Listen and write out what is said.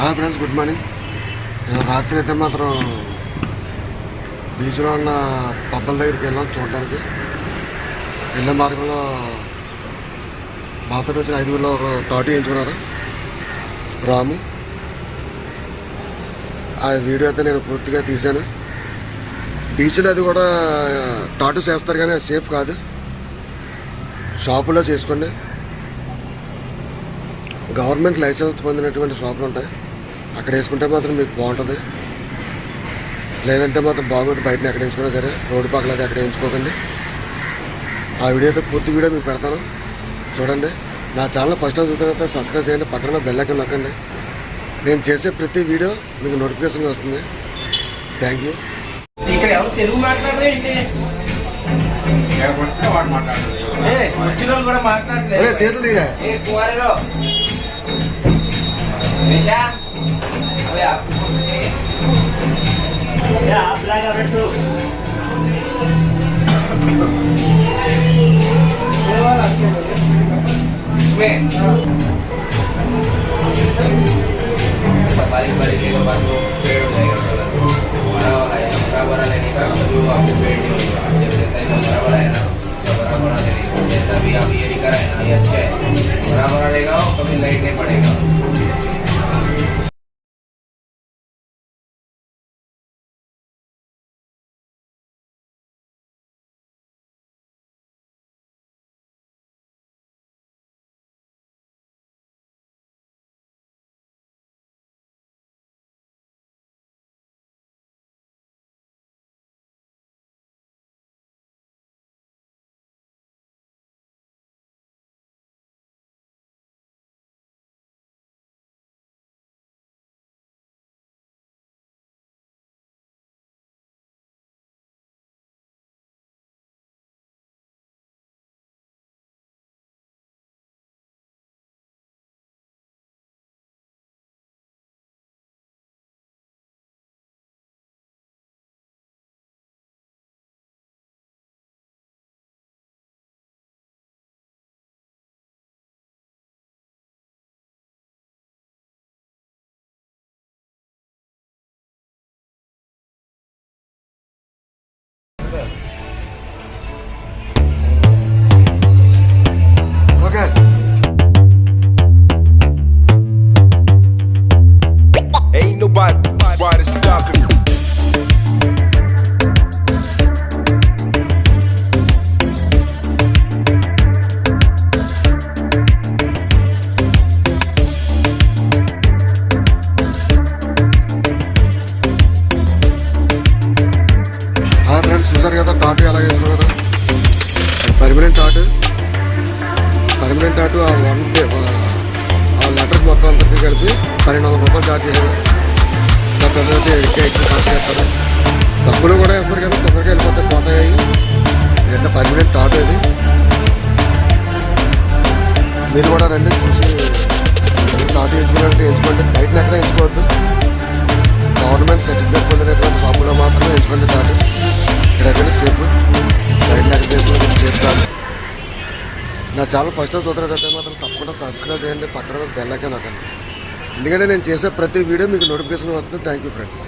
Hi friends good morning. నేను రాత్రి అయితే మాత్రం బీచ్లో ఉన్న పబ్బల దగ్గరికి వెళ్ళాం చూడడానికి. వెళ్ళే మార్గంలో మాతో వచ్చిన ఐదుగురులో ఒక టాటూ వేయించుకున్నారు రాము. ఆ వీడియో అయితే నేను పూర్తిగా తీశాను. బీచ్లో అది కూడా టాటూ చేస్తారు కానీ అది సేఫ్ కాదు. షాపులో చేసుకోండి. గవర్నమెంట్ లైసెన్స్ పొందినటువంటి షాపులు ఉంటాయి. అక్కడ వేసుకుంటే మాత్రం మీకు బాగుంటుంది. లేదంటే మాత్రం బాగోదు బయటని ఎక్కడ వేసుకున్నా సరే రోడ్డు పక్కల అయితే అక్కడ వేయించుకోకండి. ఆ వీడియోతో పూర్తి వీడియో మీకు పెడతాను. చూడండి. నా ఛానల్ ఫస్ట్ టైం చూస్తున్నట్టు సబ్స్క్రైబ్ చేయండి పక్కన బెల్ ఐకాన్ నొక్కండి. నేను చేసే ప్రతి వీడియో మీకు నోటిఫికేషన్ వస్తుంది. Thank you. ఇక్కడ ఎవరు తెలుగు వాడు మాట్లాడదు अबे आपको या आप ब्लैक और रेड ये वाला मैं बारीक बारीक लेगा बाद वो पेड़ हो जाएगा कलर बड़ा वाला है बड़ा बड़ा लेने का जो आपको पेड़ नहीं होगा। जब जैसा इतना बड़ा बड़ा है ना तो बड़ा बड़ा लेने जैसा भी आप ये नहीं कराए ना ये अच्छा है। बड़ा बड़ा लेगा कभी लाइट नहीं पड़ेगा। చూసారు కదా టాటు ఎలా వేసుకున్నారు పర్మనెంట్ టాటు. పర్మనెంట్ టాటు ఆ వన్ డే ఆ లెటర్ మొత్తం అంతా కలిపి పన్నెండు వందల రూపాయలు ఛార్జ్ చేశారు. దాని తర్వాత ఇంకా ఎక్కువ చార్జ్ చేస్తారు డబ్బులు కూడా వేస్తారు కానీ తొందరగా వెళ్ళిపోతే పోతాయి. ఇదంతా పర్మనెంట్ టాటు ఇది. మీరు కూడా రండి చూసి టాటు వేసుకోవాలంటే వేసుకోండి. బయట ఎక్కడ వేసుకోవద్దు. గవర్నమెంట్ సర్టిఫికేట్ పొందినటువంటి షాపులో నా ఛానల్ ఫస్ట్ టైం చూస్తున్నట్టయితే మాత్రం తప్పకుండా సబ్స్క్రైబ్ చేయండి పక్కన తెల్లకే నొక్కండి. ఎందుకంటే నేను చేసే ప్రతి వీడియో మీకు నోటిఫికేషన్ వస్తుంది. Thank you friends